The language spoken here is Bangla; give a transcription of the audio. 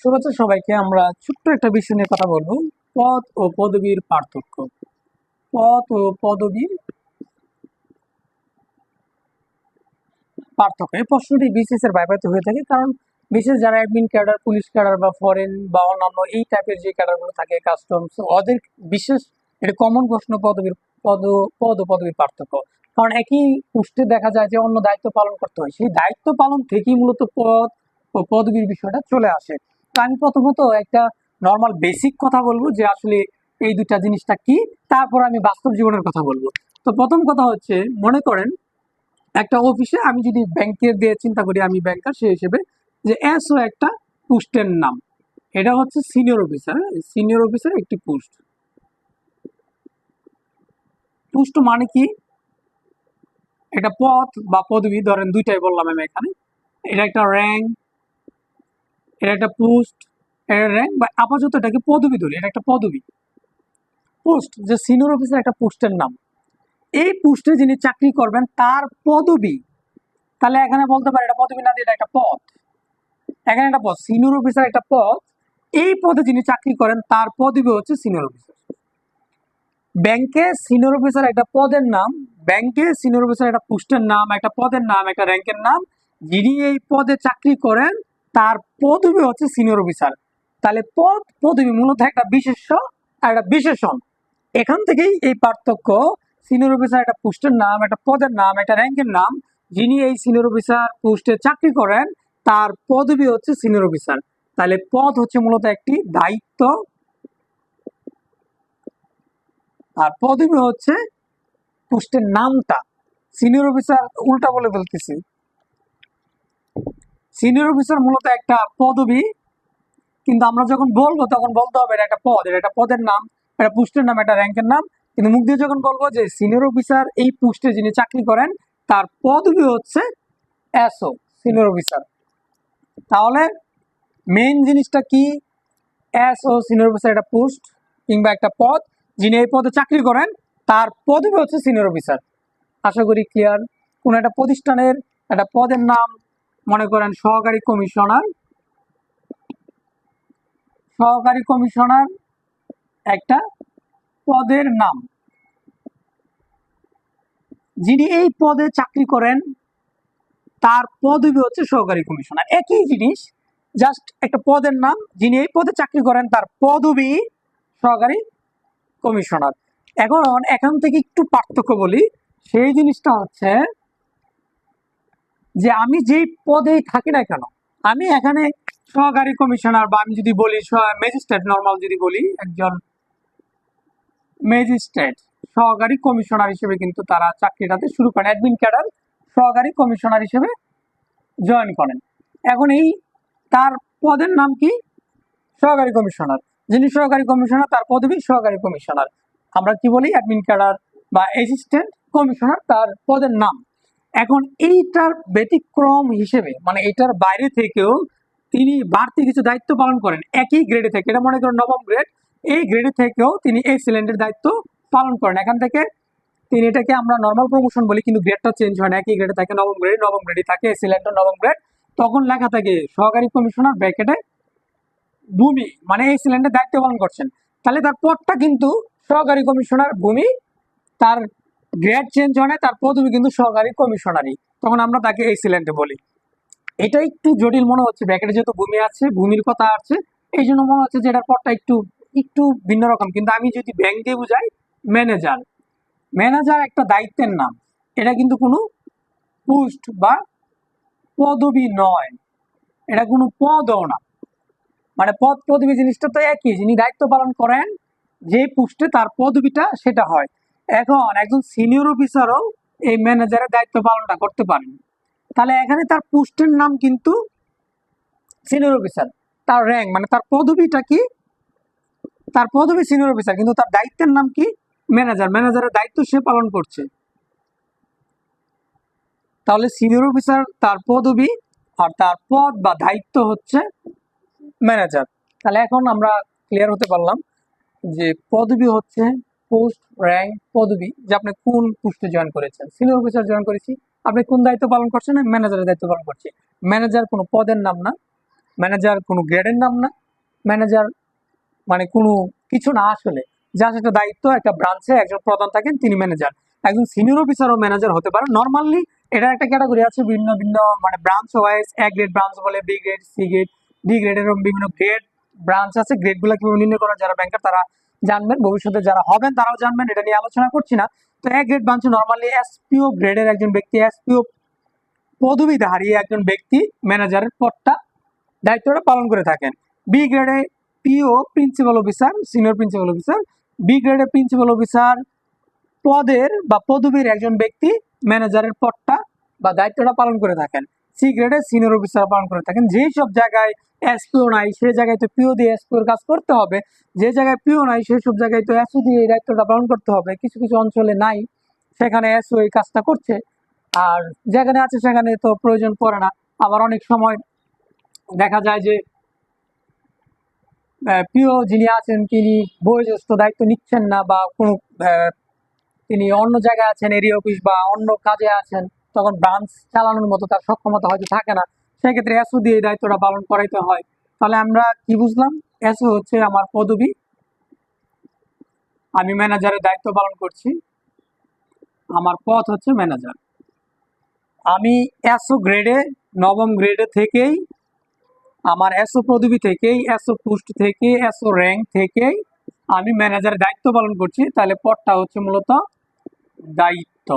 শুভেচ্ছা সবাইকে, আমরা ছোট্ট একটা বিষয় নিয়ে কথা বলব। পদ ও পদবীর পার্থক্য। পদ ও পদবীর পার্থক্য। এই প্রশ্নটি বিসিএস এর হয়ে থাকে, কারণ বিশেষ যারা অ্যাডমিন ক্যাডার পুলিশ ক্যাডার বা ফরেন বা অন্যান্য এই টাইপের যে ক্যাডারগুলো থাকে কাস্টমস ওদের বিশেষ এটা কমন প্রশ্ন পদবীর, পদ পদ ও পদবীর পার্থক্য। কারণ একই পোস্টে দেখা যায় যে অন্য দায়িত্ব পালন করতে হয়। সেই দায়িত্ব পালন থেকেই মূলত পদ ও পদবীর বিষয়টা চলে আসে। তো আমি প্রথমত একটা নর্মাল বেসিক কথা বলব যে আসলে এই দুটা জিনিসটা কি, তারপর আমি বাস্তব জীবনের কথা বলব। তো প্রথম কথা হচ্ছে, মনে করেন একটা অফিসে আমি যদি ব্যাংকের দিয়ে চিন্তা করি, আমি ব্যাংকার সেই হিসেবে, যে এস ও একটা পোস্টের নাম। এটা হচ্ছে সিনিয়র অফিসার সিনিয়র অফিসার একটি পোস্ট। পোস্ট মানে কি? এটা পথ বা পদবি, ধরেন দুইটাই বললাম আমি এখানে। এটা একটা র্যাঙ্ক এটা একটা পোস্ট, এটা র্যাঙ্ক বা আপাতত এটাকে পদবি ধরি, এটা একটা পদবি। পোস্ট, যে সিনিয়র অফিসার একটা পোস্টের নাম। এই পোস্টে যিনি চাকরি করবেন, তার পদবি, তাহলে এখানে বলতে পারে এটা পদবি না, এটা একটা পদ। এখানে একটা পদ সিনিয়র অফিসার একটা পদ, এই পদে যিনি চাকরি করেন, তার পদবি হচ্ছে সিনিয়র অফিসার ব্যাংকে সিনিয়র অফিসার একটা পদের নাম, ব্যাংকে সিনিয়র অফিসার একটা পোস্টের নাম, একটা পদের নাম, একটা র্যাঙ্কের নাম, যিনি এই পদে চাকরি করেন তার পদবি হচ্ছে সিনিয়র অফিসার তাহলে পদ, পদবি মূলত একটা বিশেষ্য আর একটা বিশেষণ। এখান থেকেই এই পার্থক্য সিনিয়র অফিসার একটা পোস্টের নাম, একটা পদের নাম, একটা র্যাঙ্কের নাম। যিনি এই সিনিয়র অফিসার পোস্টে চাকরি করেন, তার পদবি হচ্ছে সিনিয়র অফিসার তাহলে পদ হচ্ছে মূলত একটি দায়িত্ব। আর পদবি হচ্ছে পোস্টের নামটা। সিনিয়র অফিসার উল্টা বলে ফেলতেছি। সিনিয়র অফিসার মূলত একটা পদবি, কিন্তু আমরা যখন বলব তখন বলতে হবে এটা একটা পদ, এটা একটা পদের নাম, এটা পোস্টের নাম একটা র্যাঙ্কের নাম। কিন্তু মুখ দিয়ে যখন বলব যে সিনিয়র অফিসার এই পোস্টে যিনি চাকরি করেন, তার পদবি হচ্ছে এসও সিনিয়র অফিসার তাহলে মেইন জিনিসটা কি? এসও সিনিয়র অফিসার একটা পোস্ট কিংবা একটা পদ, যিনি এই পদে চাকরি করেন, তার পদবি হচ্ছে সিনিয়র অফিসার আশা করি ক্লিয়ার কোন একটা প্রতিষ্ঠানের একটা পদের নাম মনে করেন সহকারী কমিশনার। সহকারী কমিশনার একটা পদের নাম। যিনি এই পদে চাকরি করেন, তার পদবি হচ্ছে সহকারী কমিশনার। একই জিনিস, জাস্ট একটা পদের নাম, যিনি এই পদে চাকরি করেন, তার পদবি সহকারী কমিশনার। এখন এখান থেকে একটু পার্থক্য বলি, সেই জিনিসটা হচ্ছে যে আমি যেই পদেই থাকি না কেন, আমি এখানে সহকারী কমিশনার বা আমি যদি বলি ম্যাজিস্ট্রেট নর্মাল যদি বলি, একজন ম্যাজিস্ট্রেট সহকারী কমিশনার হিসেবে কিন্তু তারা চাকরিটাতে শুরু করেন অ্যাডমিন ক্যাডার সহকারী কমিশনার হিসেবে জয়েন করেন। এখন এই তার পদের নাম কি? সহকারী কমিশনার। যিনি সহকারী কমিশনার, তার পদবি সহকারী কমিশনার। আমরা কি বলি? অ্যাডমিন ক্যাডার বা অ্যাসিস্ট্যান্ট কমিশনার, তার পদের নাম। এখন এইটার ব্যতিক্রম হিসেবে মানে এটার বাইরে থেকেও তিনি বাড়তি কিছু দায়িত্ব পালন করেন। একই গ্রেডে থেকে, এটা মনে করেন নবম গ্রেড এই গ্রেডে থেকেও তিনি এই সিলিন্ডারের দায়িত্ব পালন করেন। এখান থেকে তিনি এটাকে আমরা নর্মাল প্রমোশন বলি, কিন্তু গ্রেডটা চেঞ্জ হয় না। একই গ্রেডে থাকে নবম গ্রেড নবম গ্রেডে থাকে সিলিন্ডার নবম গ্রেড তখন লেখা থাকে, সহকারী কমিশনার ব্র্যাকেটে ভূমি মানে এই সিলিন্ডার দায়িত্ব পালন করছেন। তাহলে তার পদটা কিন্তু সহকারী কমিশনার ভূমি, তার গ্রেড চেঞ্জ হয় না তার পদবি কিন্তু সহকারী কমিশনারই তখন আমরা তাকে এই সিলেন্টে বলি। এটা একটু জটিল মনে হচ্ছে ব্যাকেটে যেহেতু ভূমি আছে, ভূমির কথা আছে এই জন্য মনে হচ্ছে যে এটার পরটা একটু একটু ভিন্ন রকম। কিন্তু আমি যদি ব্যাংক দিয়ে বুঝাই ম্যানেজার ম্যানেজার একটা দায়িত্বের নাম। এটা কিন্তু কোনো পোস্ট বা পদবি নয়। এটা কোনো পদও না। মানে পদ, পদবি জিনিসটা তো একই। যিনি দায়িত্ব পালন করেন, যে পোস্টে তার পদবিটা সেটা হয়। এখন একজন সিনিয়র অফিসারও এই ম্যানেজারের দায়িত্ব পালনটা করতে পারেন। তাহলে এখানে তার পোস্টের নাম কিন্তু সিনিয়র অফিসার তার র্যাঙ্ক মানে তার পদবিটা কি? তার পদবি সিনিয়র অফিসার কিন্তু তার দায়িত্বের নাম কি? ম্যানেজার ম্যানেজারের দায়িত্ব সে পালন করছে। তাহলে সিনিয়র অফিসার তার পদবি আর তার পদ বা দায়িত্ব হচ্ছে ম্যানেজার তাহলে এখন আমরা ক্লিয়ার হতে পারলাম যে পদবি হচ্ছে পোস্ট র্যাঙ্ক পদবি যে আপনি কোন পোস্টে জয়েন করেছেন? সিনিয়র অফিসার জয়েন করেছি। আপনি কোন দায়িত্ব পালন করছেন ম্যানেজারের দায়িত্ব পালন করছি। ম্যানেজার কোনো পদের নাম না। ম্যানেজার কোনো গ্রেডের নাম না। ম্যানেজার মানে কোনো কিছু না আসলে। যার একটা দায়িত্ব, একটা ব্রাঞ্চে একজন প্রধান থাকেন, তিনি ম্যানেজার একজন সিনিয়র অফিসারও ম্যানেজার হতে পারে। নর্মালি এটা একটা ক্যাটাগরি আছে ভিন্ন ভিন্ন মানে ব্রাঞ্চ ওয়াইজ এক গ্রেড ব্রাঞ্চ বলে b grade c grade d গ্রেডের বিভিন্ন গ্রেড ব্রাঞ্চ আছে। গ্রেডগুলো কীভাবে নির্ণয় করা যারা ব্যাংকার তারা জানবেন, ভবিষ্যতে যারা হবেন তারাও জানবেন, এটা নিয়ে আলোচনা করছি না। তো এক গ্রেড ব্রাঞ্চে নর্মালি এসপিও গ্রেডের একজন ব্যক্তি এসপিও পদবি হারিয়ে একজন ব্যক্তি ম্যানেজারের পদটা, দায়িত্বটা পালন করে থাকেন। বি গ্রেডে PO principal officer senior principal officer b গ্রেডে প্রিন্সিপাল অফিসার পদের বা পদবীর একজন ব্যক্তি ম্যানেজারের পদটা বা দায়িত্বটা পালন করে থাকেন। সি গ্রেডে সিনিয়র অফিসার পালন করে থাকেন। যেই সব জায়গায় এসপিও নাই সেই জায়গায় তো পিও দিয়ে এসপিওর কাজ করতে হবে। যে জায়গায় পিও নাই সেই সব জায়গায় তো এসও দিয়ে এই দায়িত্বটা পালন করতে হবে। কিছু কিছু অঞ্চলে নাই, সেখানে এসও এই কাজটা করছে। আর যেখানে আছে, সেখানে তো প্রয়োজন পড়ে না। আবার অনেক সময় দেখা যায় যে প্রিয় যিনি আছেন, তিনি বয়োজ্যেষ্ঠ দায়িত্ব নিচ্ছেন না বা কোনো তিনি অন্য জায়গায় আছেন এরিয়া অফিস বা অন্য কাজে আছেন। তখন ব্রাঞ্চ চালানোর মতো তার সক্ষমতা হয়তো থাকে না। সেক্ষেত্রে এসও দিয়ে দায়িত্বটা পালন করাইতে হয়। তাহলে আমরা কি বুঝলাম? এসও হচ্ছে আমার পদবি। আমি ম্যানেজারের দায়িত্ব পালন করছি। আমার পদ হচ্ছে ম্যানেজার আমি এসও গ্রেডে নবম গ্রেডে থেকেই, আমার এসও পদবি থেকেই এসও পোস্ট থেকে এসও র্যাঙ্ক থেকেই আমি ম্যানেজারের দায়িত্ব পালন করছি। তাহলে পদটা হচ্ছে মূলত দায়িত্ব।